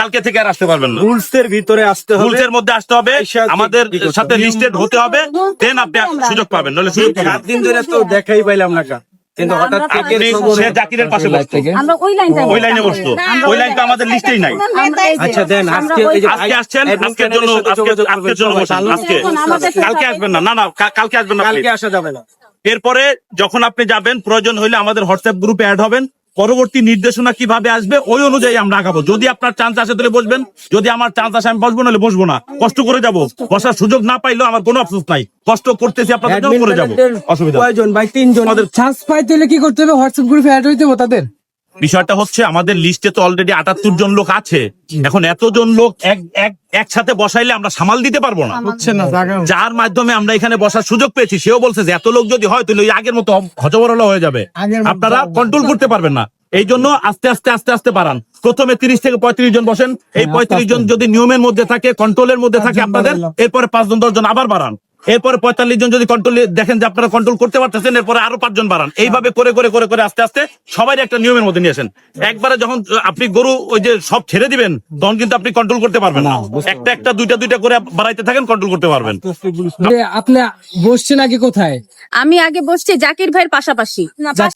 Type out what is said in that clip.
কালকে থেকে আর আসতে পারবেন না। রুলস এর ভিতরে আসতে হবে। রুলস এর মধ্যে আসতে হবে। আমাদের সাথে লিস্টেড হতে হবে। দেন আপনি সুযোগ পাবেন নলে সুযোগ সাত দিন ধরে তো দেখাই পাইলাম না কা। কিন্তু হঠাৎ আপনি সে জাকিরের পাশে বসতো। আমরা ওই লাইনটা ওই লাইনে বসতো। ওই লাইন আমাদের লিস্টেই নাই। আচ্ছা দেন আজকে এই যে আজকে আসছেন আজকের জন্য সাথে আজকে যোগাযোগ আজকের জন্য সবাই। আজকে কালকে আসবেন না। না না কালকে আসবেন না কালকে আসা যাবে না। এরপরে যখন আপনি যাবেন প্রয়োজন হলে আমাদের হোয়াটসঅ্যাপ গ্রুপে অ্যাড হবেন। পরবর্তী নির্দেশনা কীভাবে আসবে ওই অনুযায়ী আমরা আগাবো। যদি আপনার চান্স আসে তাহলে বসবেন যদি আমার চান্স আসে আমি বসবো নাহলে বসবো না। কষ্ট করে যাব। বসার সুযোগ না পাইলেও আমার কোনো আফসোস নাই। কষ্ট করতেছি আপনাদের করে যাব। অসুবিধা কয়জন? ভাই তিনজন। আমাদের চান্স পাইতে হলে কি করতে হবে? হোয়াটসঅ্যাপ গ্রুপে অ্যাড হইতে হবে তাদের? বিষয়টা হচ্ছে আমাদের লিস্টে তো অলরেডি আটাত্তর জন লোক আছে। এখন এতজন লোক এক এক একসাথে বসাইলে আমরা সামাল দিতে পারব না। যার মাধ্যমে আমরা এখানে বসার সুযোগ পেয়েছি সেও বলছে যে এত লোক যদি হয় তাহলে ওই আগের মতো হজবরলা হয়ে যাবে। আপনারা কন্ট্রোল করতে পারবেন না। এই জন্য আস্তে আস্তে আস্তে আস্তে বাড়ান। প্রথমে তিরিশ থেকে পঁয়ত্রিশ জন বসেন। এই পঁয়ত্রিশ জন যদি নিয়মের মধ্যে থাকে কন্ট্রোলের মধ্যে থাকে আপনাদের। এরপরে পাঁচজন দশ জন আবার বাড়ান। এরপরে পঁয়তাল্লিশ জন যদি কন্ট্রোল দেখেন যে আপনারা কন্ট্রোল করতে পারতেছেন এরপরে আরও পাঁচজন বাড়ান। এইভাবে করে করে করে করে আস্তে আস্তে সবাই একটা নিয়মের মধ্যে নিয়েছেন একবারে যখন আপনি গরু ওই যে সব ছেড়ে দিবেন তখন কিন্তু আপনি কন্ট্রোল করতে পারবেন না। একটা একটা দুইটা দুইটা করে বাড়াইতে থাকেন কন্ট্রোল করতে পারবেন। আপনি বসছেন আগে কোথায়? আমি আগে বসছি জাকির ভাইয়ের পাশাপাশি।